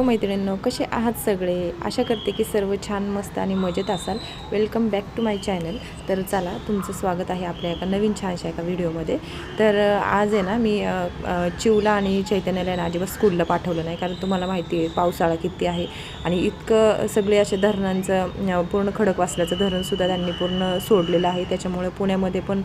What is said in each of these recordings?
Hello मैत्रिणींनो कसे आहात सगळे? आशा करते की सर्व छान मस्त आणि मजेत असाल. Welcome back to my channel तर चला तुमचं स्वागत आहे आपल्या एका नवीन छानशा एका व्हिडिओमध्ये. तर आज आहे ना मी चिवला आणि चैतन्याला आहे ना अजिबात स्कूलला पाठवलं नाही. कारण तुम्हाला माहिती आहे पावसाळा किती आहे. आणि इतकं सगळे असे धरणांचं पूर्ण खडक वासल्याचं धरणसुद्धा त्यांनी पूर्ण सोडलेलं आहे. त्याच्यामुळे पुण्यामध्ये पण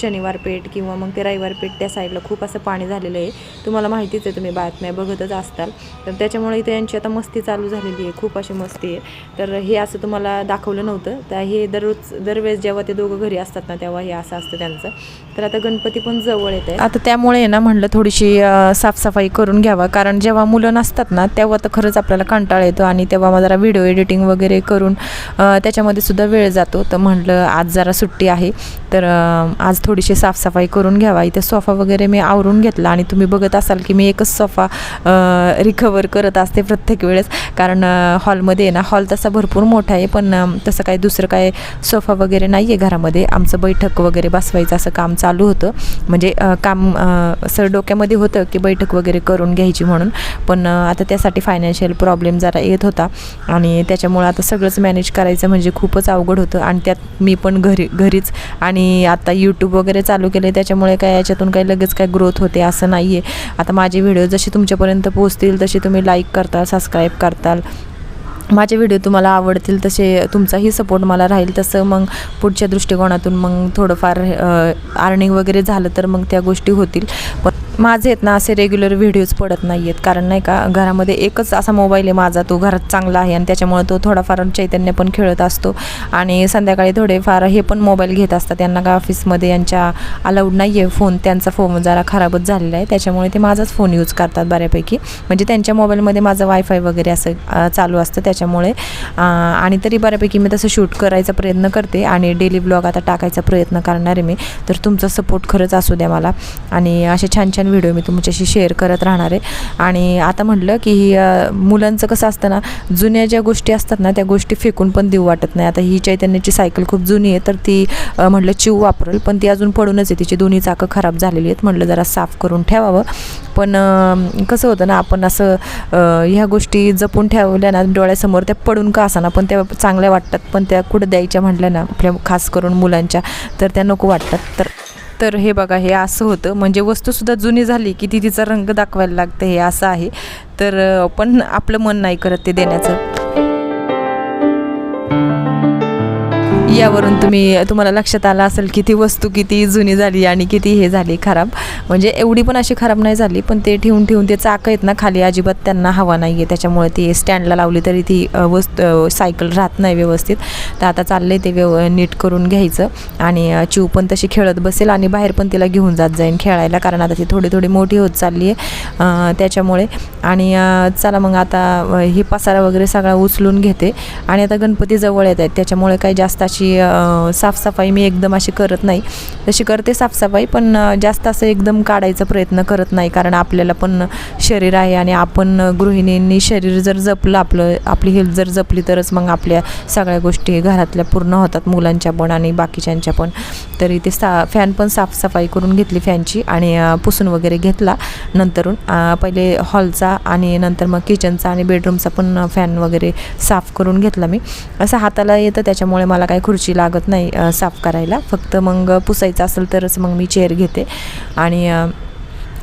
शनिवार पेठ किंवा मग ते रविवार पेठ त्या साईडला खूप असं पाणी झालेलं आहे. तुम्हाला माहितीच आहे तुम्ही बातम्या बघतच असताल. तर त्याच्यामुळे इथे यांची आता मस्ती चालू झालेली आहे खूप अशी मस्ती आहे. तर हे असं तुम्हाला दाखवलं नव्हतं. तर हे दररोज दरवेळेस जेव्हा ते दोघं घरी असतात ना तेव्हा हे असं असतं त्यांचं. तर आता गणपती पण जवळ येत आहे. आता त्यामुळे ना म्हणलं थोडीशी साफसफाई करून घ्यावा. कारण जेव्हा मुलं नसतात ना तेव्हा तर खरंच आपल्याला कंटाळा येतो आणि तेव्हा मग जरा व्हिडिओ एडिटिंग वगैरे करून त्याच्यामध्ये सुद्धा वेळ जातो. तर म्हटलं आज जरा सुट्टी आहे. तर आज थोडीशी साफसफाई करून घ्यावा. इथे सोफा वगैरे मी आवरून घेतला आणि तुम्ही बघत असाल की मी एकच सोफा रिकवर करत असते प्रत्येक वेळेस. कारण हॉलमध्ये आहे ना हॉल तसा भरपूर मोठा आहे पण तसं काही दुसरं काय सोफा वगैरे नाही आहे घरामध्ये. आमचं बैठक वगैरे बसवायचं असं काम चालू होतं. म्हणजे काम असं डोक्यामध्ये होतं की बैठक वगैरे करून घ्यायची म्हणून. पण आता त्यासाठी फायनान्शियल प्रॉब्लेम जरा येत होता. आणि त्याच्यामुळं आता सगळंच मॅनेज करायचं म्हणजे खूपच अवघड होतं. आणि त्यात मी पण घरी घरीच. आणि आता यूट्यूब वगैरे चालू केले त्याच्यामुळे काय याच्यातून काही लगेच काय ग्रोथ होते असं नाही आहे आता माझे व्हिडिओ जसे तुमच्यापर्यंत पोहोचतील तसे तुम्ही लाईक करताल सबस्क्राईब करताल. माझे व्हिडिओ तुम्हाला आवडतील तसे तुमचाही सपोर्ट मला राहील तसं मग पुढच्या दृष्टिकोनातून मग थोडंफार अर्निंग वगैरे झालं तर मग त्या गोष्टी होतील. पण माझे आहेत ना असे रेग्युलर व्हिडिओज पडत नाही आहेत कारण नाही का घरामध्ये एकच असा मोबाईल आहे माझा तो घरात चांगला आहे आणि त्याच्यामुळे तो थोडाफार चैतन्य पण खेळत असतो. आणि संध्याकाळी थोडेफार हे पण मोबाईल घेत असतात. त्यांना का ऑफिसमध्ये यांच्या अलाउड नाही आहे फोन त्यांचा फोन जरा खराबच झालेला आहे. त्याच्यामुळे ते माझाच फोन यूज करतात बऱ्यापैकी. म्हणजे त्यांच्या मोबाईलमध्ये माझं वायफाय वगैरे असं चालू असतं त्याच्यामुळे. आणि तरी बऱ्यापैकी मी तसं शूट करायचा प्रयत्न करते आणि डेली ब्लॉग आता टाकायचा प्रयत्न करणार आहे मी. तर तुमचा सपोर्ट खरंच असू द्या मला. आणि असे छान छान व्हिडिओ मी तुमच्याशी शेअर करत राहणार आहे. आणि आता म्हटलं की ही, मुलांचं कसं असतं ना जुन्या ज्या गोष्टी असतात ना त्या गोष्टी फेकून पण देऊ वाटत नाही. आता ही चैतन्याची सायकल खूप जुनी आहे तर ती म्हटलं चिव वापरेल पण ती अजून पडूनच आहे. तिची दोन्ही चाकं खराब झालेली आहेत म्हटलं जरा साफ करून ठेवावं. पण कसं होतं ना आपण असं ह्या गोष्टी जपून ठेवल्या ना डोळ्यासमोर त्या पडून का असाना पण त्या चांगल्या वाटतात. पण त्या कुठं द्यायच्या म्हटल्या ना आपल्या खास करून मुलांच्या तर त्या नको वाटतात. तर तर हे बघा हे असं होतं. म्हणजे वस्तूसुद्धा जुनी झाली की ती तिचा रंग दाखवायला लागतं हे असं आहे. तर पण आपलं मन नाही करत ते देण्याचं. यावरून तुम्ही तुम्हाला लक्षात आलं असेल की ती वस्तू किती जुनी झाली आणि किती हे झाली खराब. म्हणजे एवढी पण अशी खराब नाही झाली पण ते ठेवून ठेवून ते चाक आहेत ना खाली अजिबात त्यांना हवा नाही आहे त्याच्यामुळे ती स्टँडला लावली तरी ती वस्त सायकल राहत नाही व्यवस्थित. तर आता चाललं आहे ते व्यव नीट करून घ्यायचं आणि चिव पण तशी खेळत बसेल आणि बाहेर पण तिला घेऊन जात जाईन खेळायला कारण आता ती थोडी थोडी मोठी होत चालली आहे त्याच्यामुळे. आणि चला मग आता हे पसारा वगैरे सगळा उचलून घेते. आणि आता गणपती जवळ येत आहेत त्याच्यामुळे काही जास्त अशी अशी साफसफाई मी एकदम अशी करत नाही. तशी करते साफसफाई पण जास्त असं एकदम काढायचा प्रयत्न करत नाही. कारण आपल्याला पण शरीर आहे आणि आपण गृहिणींनी शरीर जर जपलं आपलं आपली हेल्थ जर जपली तरच मग आपल्या सगळ्या गोष्टी घरातल्या पूर्ण होतात. मुलांच्या पण आणि बाकीच्यांच्या पण. तरी ते सा फॅन पण साफसफाई करून घेतली फॅनची आणि पुसून वगैरे घेतला. नंतरून पहिले हॉलचा आणि नंतर मग किचनचा आणि बेडरूमचा पण फॅन वगैरे साफ करून घेतला मी. असं हाताला येतं त्याच्यामुळे मला काही खुर्ची लागत नाही साफ करायला. फक्त मग पुसायचं असेल तरच मग मी चेअर घेते. आणि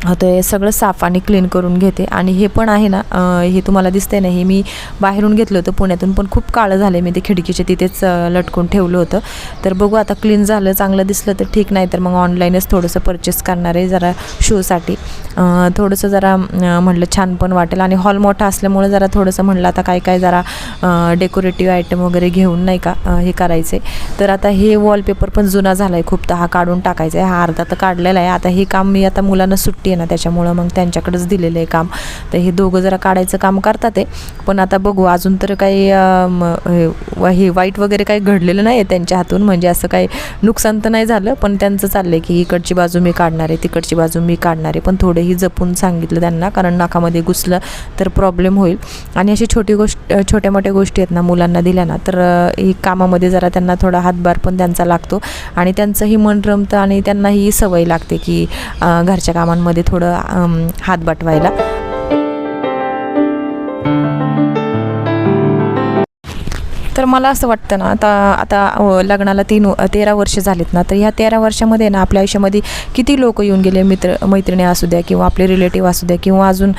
अ, ते सगळं साफ आणि क्लीन करून घेते. आणि हे पण आहे ना हे तुम्हाला दिसतंय ना हे मी बाहेरून घेतलं होतं पुण्यातून पण खूप काळं झालं मी ते खिडकीचे तिथेच लटकून ठेवलं होतं. तर बघू आता क्लीन झालं चांगलं दिसलं तर ठीक नाही तर मग ऑनलाईनच थोडंसं परचेस करणार आहे जरा शोसाठी थोडंसं जरा म्हणलं म्हटलं छान पण वाटेल. आणि हॉल मोठा असल्यामुळे जरा थोडंसं म्हटलं आता काय काय जरा डेकोरेटिव्ह आयटम वगैरे घेऊन नाही का हे करायचे तर आता हे वॉलपेपर पण जुना झाला आहे खूप तर हा काढून टाकायचा आहे हा अर्धा तर काढलेला आहे. आता हे काम मी आता मुलांना सुट्टी आहे ना त्याच्यामुळं मग त्यांच्याकडेच दिलेलं आहे काम. तर हे दोघं जरा काढायचं काम करतात आहे पण आता बघू अजून तर काही हे वाईट वगैरे काही घडलेलं नाही आहे त्यांच्या हातून. म्हणजे असं काही नुकसान तर नाही झालं पण त्यांचं चाललं आहे की इकडची बाजू मी काढणार आहे तिकडची बाजू मी काढणार आहे. पण थोडंही जपून सांगितलं त्यांना कारण नाकामध्ये घुसलं तर प्रॉब्लेम होईल. आणि अशी छोटी गोष्ट छोट्या मोठ्या गोष्टी आहेत ना मुलांना दिल्या ना तर ही कामामध्ये जरा त्यांना थोडा हातभार पण त्यांचा लागतो. आणि त्यांचंही मन रमतं आणि त्यांनाही सवय लागते की घरच्या कामांमध्ये थोडं हात बटवायला. तर मला असं वाटतं ना आता आता लग्नाला तीन तेरा वर्ष झालीत ना तर ह्या तेरा वर्षामध्ये ना आपल्या आयुष्यामध्ये किती लोक येऊन गेले? मित्र मैत्रिणी असू द्या किंवा आपले रिलेटिव्ह असू द्या किंवा अजून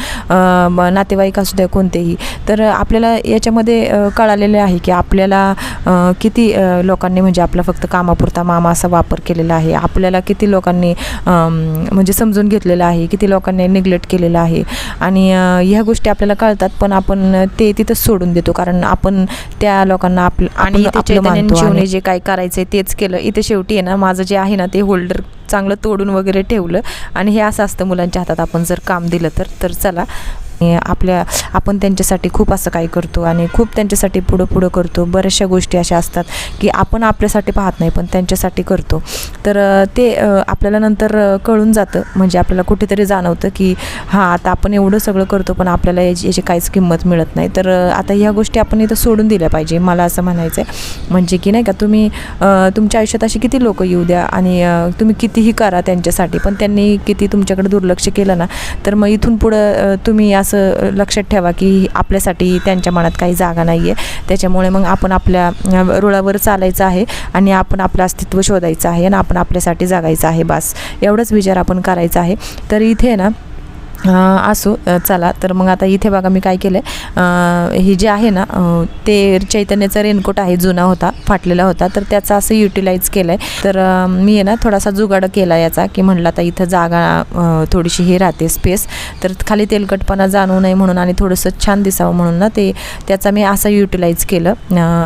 नातेवाईक असू द्या कोणतेही. तर आपल्याला याच्यामध्ये कळालेले आहे की आपल्याला किती लोकांनी म्हणजे आपला फक्त कामापुरता मामा असा वापर केलेला आहे. आपल्याला किती लोकांनी म्हणजे समजून घेतलेलं आहे किती लोकांनी निग्लेक्ट केलेलं आहे. आणि ह्या गोष्टी आपल्याला कळतात पण आपण ते तिथंच सोडून देतो. कारण आपण त्या लोकांना आपलं आणि इथे आपलं मानतो आणि- जीवने जे काय करायचं तेच केलं. इथे शेवटी आहे ना माझं जे आहे ना ते होल्डर चांगलं तोडून वगैरे ठेवलं. आणि हे असं असतं मुलांच्या हातात. आपण जर काम दिलं तर तर चला. आपल्या आपण त्यांच्यासाठी खूप असं काही करतो आणि खूप त्यांच्यासाठी पुढं पुढं करतो. बऱ्याचशा गोष्टी अशा असतात की आपण आपल्यासाठी पाहत नाही पण त्यांच्यासाठी करतो. तर ते आपल्याला नंतर कळून जातं. म्हणजे आपल्याला कुठेतरी जाणवतं की हां आता आपण एवढं सगळं करतो पण आपल्याला याची याची काहीच किंमत मिळत नाही. तर आता ह्या गोष्टी आपण इथं सोडून दिल्या पाहिजे. मला असं म्हणायचं आहे म्हणजे की नाही का तुम्ही तुमच्या आयुष्यात अशी किती लोक येऊ द्या आणि तुम्ही किती कितीही करा त्यांच्यासाठी पण त्यांनी किती तुमच्याकडे दुर्लक्ष केलं ना तर मग इथून पुढं तुम्ही असं लक्षात ठेवा की आपल्यासाठी त्यांच्या मनात काही जागा नाही आहे त्याच्यामुळे मग आपण आपल्या रुळावर चालायचं आहे आणि आपण आपलं अस्तित्व शोधायचं आहे आणि आपण आपल्यासाठी जगायचं आहे बास. एवढंच विचार आपण करायचा आहे. तर इथे ना असो चला. तर मग आता इथे बघा मी काय केलं आहे हे जे आहे ना ते चैतन्याचा रेनकोट आहे जुना होता फाटलेला होता. तर त्याचा असं युटिलाइज केलं आहे तर मी आहे ना थोडासा जुगाड केला याचा की म्हणलं आता इथं जागा थोडीशी हे राहते स्पेस तर खाली तेलकटपणा जाणू नये म्हणून आणि थोडंसं छान दिसावं म्हणून ना ते त्याचा मी असं युटिलाइज केलं.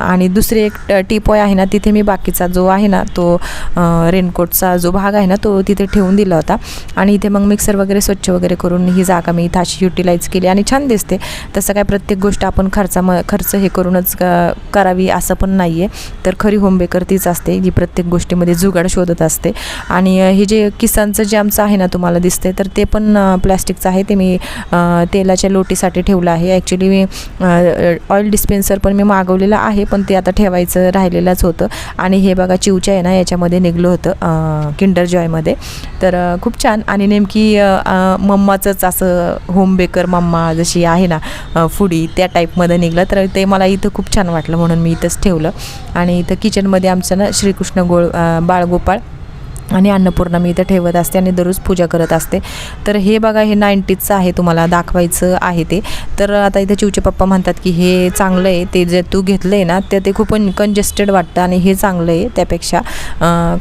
आणि दुसरी एक टिपॉय आहे ना तिथे मी बाकीचा जो आहे ना तो रेनकोटचा जो भाग आहे ना तो तिथे ठेवून दिला होता. आणि इथे मग मिक्सर वगैरे स्वच्छ वगैरे करून ही जागा मी इथं अशी युटिलाइज केली आणि छान दिसते. तसं काय प्रत्येक गोष्ट आपण खर्चा म खर्च हे करूनच क- करावी असं पण नाही आहे तर खरी होमबेकर तीच असते जी प्रत्येक गोष्टीमध्ये जुगाड शोधत असते. आणि हे जे किसांचं जे आमचं आहे ना तुम्हाला दिसते तर ते पण प्लॅस्टिकचं आहे. ते मी तेलाच्या लोटीसाठी ठेवलं आहे. ॲक्च्युली मी ऑइल डिस्पेन्सर पण मी मागवलेलं आहे पण ते आता ठेवायचं राहिलेलंच होतं. आणि हे बघा चिवच्या आहे ना याच्यामध्ये निघलं होतं किंडर जॉयमध्ये तर खूप छान. आणि नेमकी मम्माचं अ, असं होम बेकर मम्मा जशी आहे ना फुडी त्या टाईपमध्ये निघलं. तर ते मला इथं खूप छान वाटलं म्हणून मी इथंच ठेवलं. आणि इथं किचनमध्ये आमचं ना श्रीकृष्ण गोळ बाळगोपाळ आणि अन्नपूर्णा मी इथं ठेवत असते आणि दररोज पूजा करत असते. तर हे बघा हे नाईन्टीजचं आहे तुम्हाला दाखवायचं आहे ते. तर आता इथं चिवचे पप्पा म्हणतात की हे चांगलं आहे ते जे तू घेतलं आहे ना ते ते खूप कंजेस्टेड वाटतं आणि हे चांगलं आहे त्यापेक्षा.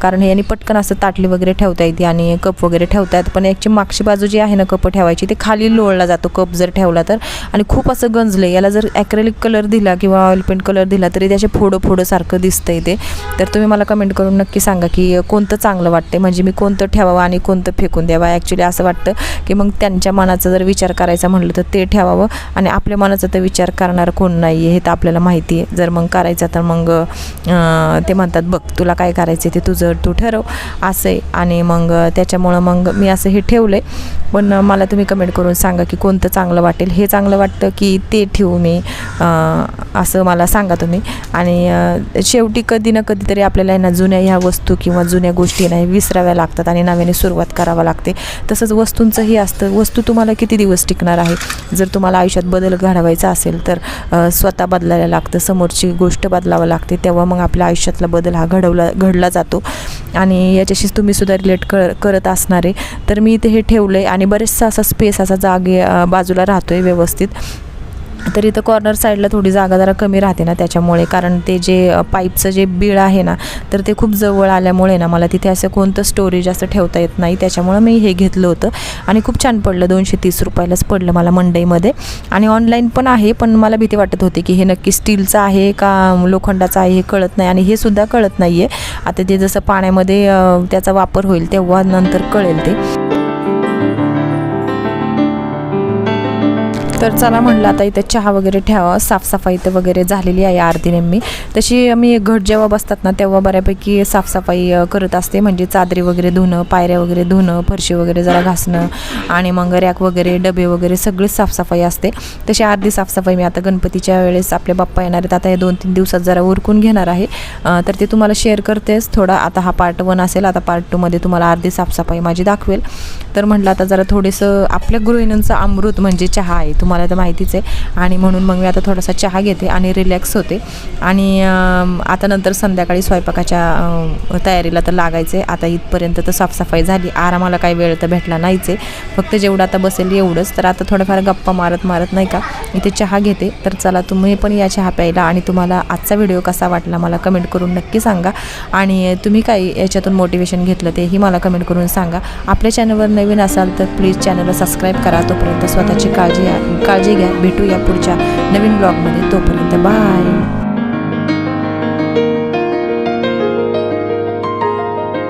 कारण हे आणि पटकन असं ताटली वगैरे ठेवता येते आणि कप वगैरे ठेवता येत पण याची मागची बाजू जी आहे ना कप ठेवायची ते खाली लोळला जातो कप जर ठेवला तर. आणि खूप असं गंजलं याला जर ॲक्रेलिक कलर दिला किंवा ऑइल पेंट कलर दिला तरी त्याचे फोडं फोडं सारखं आहे ते. तर तुम्ही मला कमेंट करून नक्की सांगा की कोणतं चांगलं वाटतं. म्हणजे मी कोणतं ठेवावं आणि कोणतं फेकून द्यावं? ॲक्च्युली असं वाटतं की मग त्यांच्या मनाचा जर विचार करायचा म्हटलं तर ते ठेवावं आणि आपल्या मनाचा तर विचार करणारं कोण नाही आहे हे तर आपल्याला माहिती आहे. जर मग करायचं तर मग ते म्हणतात बघ तुला काय करायचं ते तुझं तू ठरव. असं आहे आणि मग त्याच्यामुळं मग मी असं हे ठेवलं आहे पण मला तुम्ही कमेंट करून सांगा की कोणतं चांगलं वाटेल. हे चांगलं वाटतं की ते ठेवू मी असं मला सांगा तुम्ही. आणि शेवटी कधी ना कधीतरी आपल्याला ना जुन्या ह्या वस्तू किंवा जुन्या गोष्टी नाही विसराव्या लागतात आणि नव्याने सुरुवात करावं लागते. तसंच वस्तूंचंही असतं. वस्तू तुम्हाला किती दिवस टिकणार आहे? जर तुम्हाला आयुष्यात बदल घडवायचा असेल तर स्वतः बदलायला लागतं. समोरची गोष्ट बदलावं लागते. तेव्हा मग आपल्या आयुष्यातला बदल हा घडवला घडला जातो. आणि याच्याशीच तुम्ही सुद्धा रिलेट कर करत असणार. आहे तर मी इथे हे ठेवलं आहे आणि बरेचसा असा स्पेस असा जागे बाजूला राहतो आहे व्यवस्थित. तर इथं कॉर्नर साईडला थोडी जागा जरा कमी राहते ना त्याच्यामुळे. कारण ते जे पाईपचं जे बिळ आहे ना तर ते खूप जवळ आल्यामुळे ना मला तिथे असं कोणतं स्टोरेज असं ठेवता येत नाही. त्याच्यामुळं मी हे घेतलं होतं. आणि खूप छान पडलं. दोनशे तीस रुपयालाच पडलं मला मंडईमध्ये. आणि ऑनलाईन पण आहे पण मला भीती वाटत होती की हे नक्की स्टीलचं आहे का लोखंडाचं आहे हे कळत नाही. आणि हे सुद्धा कळत नाही आहे आता ते जसं पाण्यामध्ये त्याचा वापर होईल तेव्हा नंतर कळेल ते. तर चला म्हटलं आता इथं चहा वगैरे ठेवा साफसफाई इथं वगैरे झालेली आहे अर्धी नेहमी. तशी मी घट जेव्हा बसतात ना तेव्हा बऱ्यापैकी साफसफाई करत असते. म्हणजे चादरी वगैरे धुणं पायऱ्या वगैरे धुणं फरशी वगैरे जरा घासणं आणि मग रॅक वगैरे डबे वगैरे सगळीच साफसफाई असते. तशी अर्धी साफसफाई मी आता गणपतीच्या वेळेस आपल्या बाप्पा येणार आहेत. आता या दोन तीन दिवसात जरा उरकून घेणार आहे. तर ते तुम्हाला शेअर करतेच. थोडा आता हा पार्ट वन असेल. आता पार्ट टूमध्ये तुम्हाला अर्धी साफसफाई माझी दाखवेल. तर म्हटलं आता जरा थोडंसं आपल्या गृहिणींचं अमृत म्हणजे चहा आहे. तुम्हाला तुम्हाला तर माहितीच आहे. आणि म्हणून मग मी आता थोडासा चहा घेते आणि रिलॅक्स होते. आणि आता नंतर संध्याकाळी स्वयंपाकाच्या तयारीला तर लागायचं आहे आता इथपर्यंत तर साफसफाई झाली. आरामाला काही वेळ तर भेटला नाहीच आहे. फक्त जेवढं आता बसेल एवढंच. तर आता थोडंफार गप्पा मारत मारत नाही का? इथे चहा घेते. तर चला तुम्ही पण या चहा प्यायला. आणि तुम्हाला आजचा व्हिडिओ कसा वाटला मला कमेंट करून नक्की सांगा. आणि तुम्ही काही याच्यातून मोटिवेशन घेतलं तेही मला कमेंट करून सांगा. आपल्या चॅनलवर नवीन असाल तर प्लीज चॅनलला सबस्क्राईब करा. तोपर्यंत स्वतःची काळजी काळजी घ्या. भेटूया पुढच्या नवीन ब्लॉगमध्ये. तोपर्यंत बाय.